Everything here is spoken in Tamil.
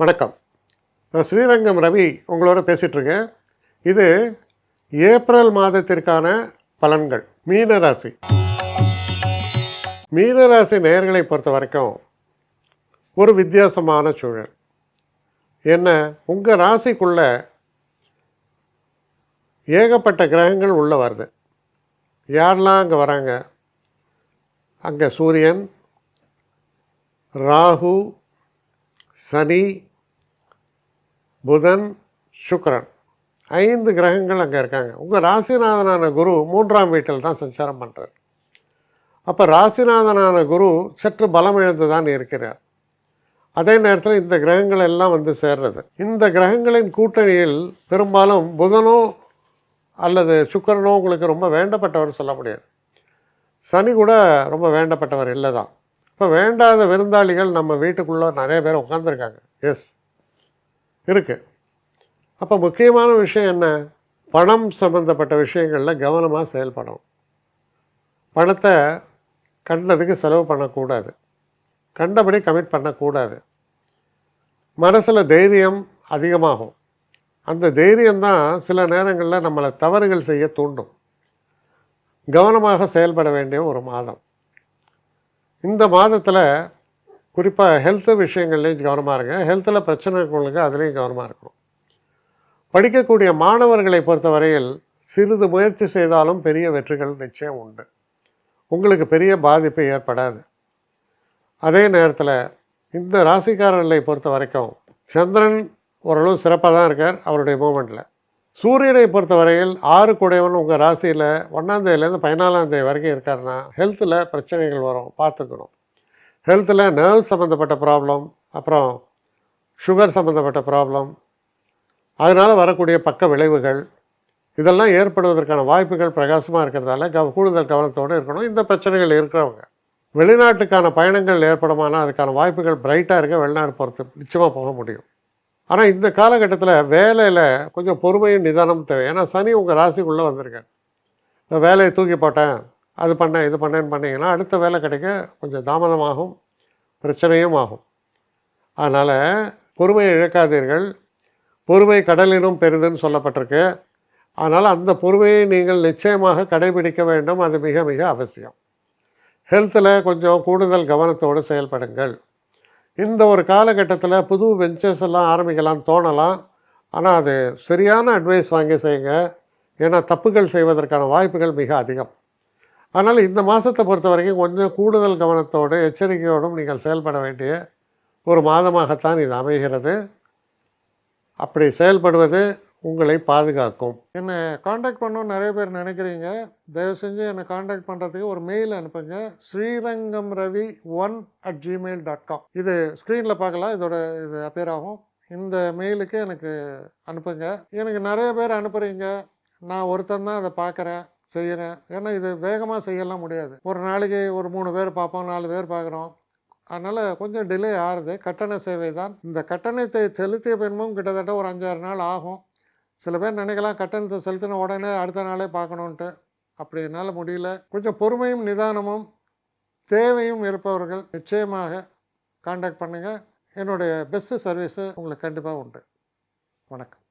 வணக்கம். நான் ஸ்ரீரங்கம் ரவி உங்களோட பேசிகிட்ருக்கேன் இது ஏப்ரல் மாதத்திற்கான பலன்கள். மீனராசி. மீனராசி நேயர்களை பொறுத்த வரைக்கும் ஒரு வித்தியாசமான சூழல். என்ன உங்கள் ராசிக்குள்ள ஏகப்பட்ட கிரகங்கள் உள்ளே வருது. யாரெல்லாம் அங்கே வராங்க? அங்கே சூரியன் ராகு சனி புதன் சுக்ரன் ஐந்து கிரகங்கள் அங்கே இருக்காங்க. உங்கள் ராசிநாதனான குரு மூன்றாம் வீட்டில் தான் சஞ்சாரம் பண்ணுறார் அப்போ ராசிநாதனான குரு சற்று பலம் இழந்து தான் இருக்கிறார். அதே நேரத்தில் இந்த கிரகங்கள் எல்லாம் வந்து சேர்றது. இந்த கிரகங்களின் கூட்டணியில் பெரும்பாலும் புதனோ அல்லது சுக்கரனோ உங்களுக்கு ரொம்ப வேண்டப்பட்டவர் சொல்ல முடியாது. சனி கூட ரொம்ப வேண்டப்பட்டவர் இல்லை தான் இப்போ வேண்டாத விருந்தாளிகள் நம்ம வீட்டுக்குள்ளே நிறைய பேர் உட்காந்துருக்காங்க எஸ் இருக்குது அப்போ முக்கியமான விஷயம் என்ன? பணம் சம்மந்தப்பட்ட விஷயங்களில் கவனமாக செயல்படணும். பணத்தை கண்டதுக்கு செலவு பண்ணக்கூடாது. கண்டபடி கமிட் பண்ணக்கூடாது. மனசில் தைரியம் அதிகமாகும். அந்த தைரியம்தான் சில நேரங்களில் நம்மளை தவறுகள் செய்ய தூண்டும். கவனமாக செயல்பட வேண்டிய ஒரு மாதம். இந்த மாதத்தில் குறிப்பாக ஹெல்த்து விஷயங்கள்லேயும் கவனமாக இருங்க. ஹெல்த்தில் பிரச்சனை இருக்கவங்களுக்கு அதுலேயும் கவனமாக இருக்கணும். படிக்கக்கூடிய மாணவர்களை பொறுத்தவரையில் சிறிது முயற்சி செய்தாலும் பெரிய வெற்றிகள் நிச்சயம் உண்டு. உங்களுக்கு பெரிய பாதிப்பு ஏற்படாது. அதே நேரத்தில் இந்த ராசிக்காரர்களை பொறுத்த வரைக்கும் சந்திரன் ஓரளவு சிறப்பாக தான் இருக்கார் அவருடைய மூமெண்ட்டில் சூரியனை பொறுத்தவரையில் ஆறு குடைவன் உங்கள் ராசியில் ஒன்றாந்தேதியிலேருந்து பதினாலாம் தேதி வரைக்கும் இருக்காருன்னா ஹெல்த்தில் பிரச்சனைகள் வரும். பார்த்துக்கணும். ஹெல்த்தில் நர்வ் சம்மந்தப்பட்ட ப்ராப்ளம் அப்புறம் சுகர் சம்மந்தப்பட்ட ப்ராப்ளம் அதனால் வரக்கூடிய பக்க விளைவுகள் இதெல்லாம் ஏற்படுவதற்கான வாய்ப்புகள் பிரகாசமாக இருக்கிறதால கவ கூடுதல் கவனத்தோடு இருக்கணும். இந்த பிரச்சனைகள் இருக்கிறவங்க வெளிநாட்டுக்கான பயணங்கள் ஏற்படுமானால் அதுக்கான வாய்ப்புகள் பிரைட்டாக இருக்க வெளிநாடு பொறுத்து நிச்சயமாக போக முடியும். ஆனால் இந்த காலகட்டத்தில் வேலையில் கொஞ்சம் பொறுமையும் நிதானம் தேவை. ஏன்னா சனி உங்கள் ராசிக்குள்ளே வந்திருக்கார். இந்த வேலையை தூக்கி போட்டேன் அது பண்ண இது பண்ணேன்னு பண்ணிங்கன்னா அடுத்த வேலை கிடைக்க கொஞ்சம் தாமதமாகும் பிரச்சனையும் ஆகும். அதனால் பொறுமையை இழக்காதீர்கள். பொறுமை கடலினும் பெரிதுன்னு சொல்லப்பட்டிருக்கு. அதனால் அந்த பொறுமையை நீங்கள் நிச்சயமாக கடைபிடிக்க வேண்டும். அது மிக மிக அவசியம். ஹெல்த்தில் கொஞ்சம் கூடுதல் கவனத்தோடு செயல்படுங்கள். இந்த ஒரு காலகட்டத்தில் புது வெஞ்சர்ஸ் எல்லாம் ஆரம்பிக்கலாம் தோணலாம். ஆனால் அது சரியான அட்வைஸ் வாங்கி செய்யுங்க. ஏன்னா தப்புகள் செய்வதற்கான வாய்ப்புகள் மிக அதிகம். அதனால் இந்த மாதத்தை பொறுத்த வரைக்கும் கொஞ்சம் கூடுதல் கவனத்தோடு எச்சரிக்கையோடும் நீங்கள் செயல்பட வேண்டிய ஒரு மாதமாகத்தான் இது அமைகிறது. அப்படி செயல்படுவது உங்களை பாதுகாக்கும். என்னை காண்டாக்ட் பண்ணணும்னு நிறைய பேர் நினைக்கிறீங்க. தயவு செஞ்சு என்னை காண்டாக்ட் பண்ணுறதுக்கு ஒரு மெயில் அனுப்புங்க. Srirangam Ravi one at Gmail dot com இது ஸ்க்ரீனில் பார்க்கலாம். இதோட இது அப்பேர் ஆகும். இந்த மெயிலுக்கு எனக்கு அனுப்புங்க. எனக்கு நிறைய பேர் அனுப்புகிறீங்க நான் ஒருத்தன் தான் அதை பார்க்குறேன். செய்கிறேன் ஏன்னா இது வேகமாக செய்யலாம் முடியாது. ஒரு நாளைக்கு ஒரு மூணு பேர் பார்ப்போம் நாலு பேர் பார்க்குறோம். அதனால் கொஞ்சம் டிலே ஆகுது கட்டண சேவை தான். இந்த கட்டணத்தை செலுத்திய பின்பும் கிட்டத்தட்ட ஒரு அஞ்சாறு நாள் ஆகும். சில பேர் நினைக்கலாம் கட்டணத்தை செலுத்தின உடனே அடுத்த நாளே பார்க்கணுன்ட்டு அப்படி என்னால் முடியல. கொஞ்சம் பொறுமையும் நிதானமும் தேவையும் இருப்பவர்கள் நிச்சயமாக காண்டாக்ட் பண்ணுங்கள் என்னுடைய பெஸ்ட்டு சர்வீஸு உங்களுக்கு கண்டிப்பாக உண்டு. வணக்கம்.